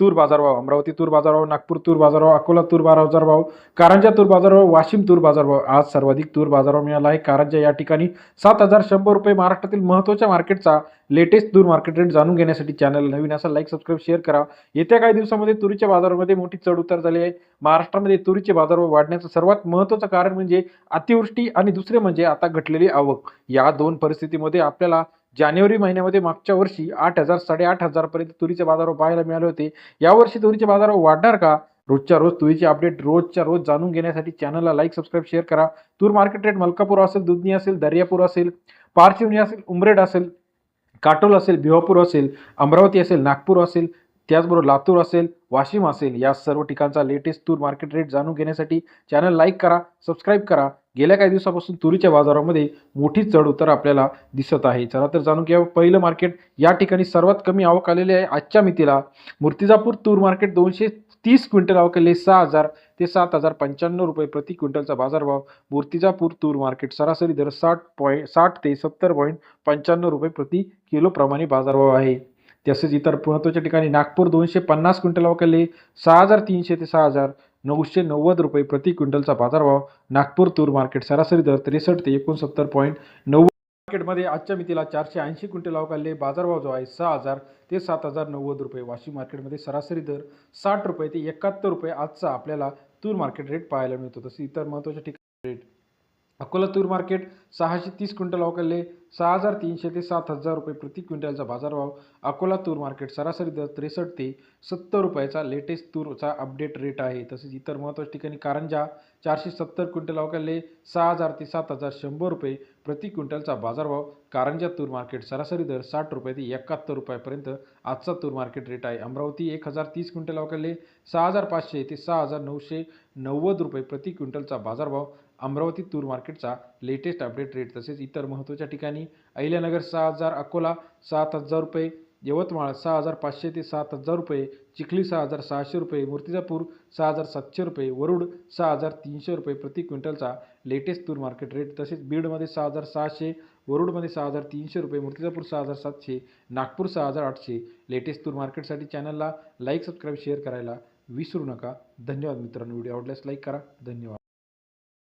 तूर बाजारभाव अमरावती तूर बाजारभाव नागपूर तूर बाजारभाव अकोला तूर बाजारभाव कारंजा तूर बाजारभाव वाशिम तूर बाजारभाव आज सर्वाधिक तूर बाजारभाव मिळाला आहे. कारंजा या ठिकाणी सात हजार शंभर रुपये महाराष्ट्रातील महत्त्वाच्या मार्केटचा लेटेस्ट तूर मार्केट रेट जाणून घेण्यासाठी चॅनल नवीन असा लाईक सबस्क्राईब शेअर करा. येत्या काही दिवसामध्ये तुरीच्या बाजारामध्ये मोठी चढ उतार झाली आहे. महाराष्ट्रामध्ये तुरीचे बाजारभाव वाढण्याचं सर्वात महत्त्वाचं कारण म्हणजे अतिवृष्टी आणि दुसरे म्हणजे आता घटलेली आवक. या दोन परिस्थितीमध्ये आपल्याला जानेवारी महिन्यामध्ये मागच्या वर्षी आठ हजार साडेआठ हजारपर्यंत तुरीचे बाजारभाव पाहायला मिळाले होते. यावर्षी तुरीचे बाजारभाव वाढणार का? रोजच्या रोज तुरीचे अपडेट रोजच्या रोज जाणून घेण्यासाठी चॅनलला लाईक सबस्क्राईब शेअर करा. तूर मार्केट रेट मलकापूर असेल दुधनी असेल दर्यापूर असेल पारशिवनी असेल उमरेड असेल काटोल असेल भिवापूर असेल अमरावती असेल नागपूर असेल त्याचबरोबर लातूर असेल वाशिम असेल या सर्व ठिकाणचा लेटेस्ट तूर मार्केट रेट जाणून घेण्यासाठी चॅनल लाईक करा सबस्क्राईब करा. गेल्या काही दिवसापासून तुरीच्या बाजारामध्ये मोठी चढ उतार आपल्याला दिसत आहे. चला तर जाणून घ्या पहिलं मार्केट या ठिकाणी सर्वात कमी आवक आलेली आहे आजच्या मितीला. मूर्तिजापूर तूर मार्केट दोनशे तीस क्विंटल आवक आलेली सहा हजार ते सात हजार पंच्याण्णव रुपये प्रति क्विंटलचा बाजारभाव मूर्तिजापूर तूर मार्केट सरासरी दर साठ पॉईंट साठ ते सत्तर पॉईंट पंच्याण्णव रुपये प्रति किलोप्रमाणे बाजारभाव आहे. तसेच इतर महत्त्वाच्या ठिकाणी नागपूर दोनशे पन्नास क्विंटल अवकाले सहा हजार तीनशे ते सहा हजार नऊशे नव्वद रुपये प्रति क्विंटलचा बाजारभाव. नागपूर तूर मार्केट सरासरी दर त्रेसष्ट ते एकोणसत्तर पॉईंट नव्वद मार्केटमध्ये आजच्या मितीला चारशे ऐंशी क्विंटल अवकाले बाजारभाव जो आहे सहा हजार ते सात हजार नव्वद रुपये. वाशिम मार्केटमध्ये सरासरी दर साठ रुपये ते एकाहत्तर रुपये. आजचा आपल्याला तूर मार्केट रेट पाहायला मिळतो. तसे इतर महत्त्वाच्या ठिकाणी रेट अकोला तूर मार्केट सहाशे तीस क्विंटल अवकाले सहा हजार तीनशे ते सात हजार रुपये प्रति क्विंटलचा बाजारभाव. अकोला तूर मार्केट सरासरी दर त्रेसष्ट ते सत्तर रुपयाचा लेटेस्ट तूरचा अपडेट रेट आहे. तसेच इतर महत्त्वाच्या ठिकाणी कारंजा चारशे सत्तर क्विंटल अवकाले सहा हजार ते सात हजार शंभर रुपये प्रति क्विंटलचा बाजारभाव. कारंजा तूर मार्केट सरासरी दर साठ रुपये ते एकाहत्तर रुपयापर्यंत. आजचा तूर मार्केट रेट आहे अमरावती एक हजार तीस क्विंटल अवकाले सहा हजार पाचशे ते सहा हजार नऊशे नव्वद रुपये प्रति क्विंटलचा बाजारभाव. अमरावती तूर मार्केटचा लेटेस्ट अपडेट रेट तसेच इतर महत्त्वाच्या ठिकाणी ठिकाणी अहिल्यानगर सहा हजार अकोला सात हजार रुपये यवतमाळ सहा हजार पाचशे ते सात हजार रुपये चिखली सहा हजार सहाशे रुपये मूर्तिजापूर सहा हजार सातशे रुपये वरुड सहा हजार तीनशे रुपये प्रति क्विंटलचा लेटेस्ट तूर मार्केट रेट तसेच बीडमध्ये सहा हजार सहाशे वरुडमध्ये सहा हजार तीनशे रुपये मूर्तिजापूर सहा हजार सातशे नागपूर सहा हजार आठशे. लेटेस्ट तूर मार्केटसाठी चॅनलला लाईक सबस्क्राईब शेअर करायला विसरू नका. धन्यवाद मित्रांनो. व्हिडिओ आवडल्यास लाईक करा. धन्यवाद.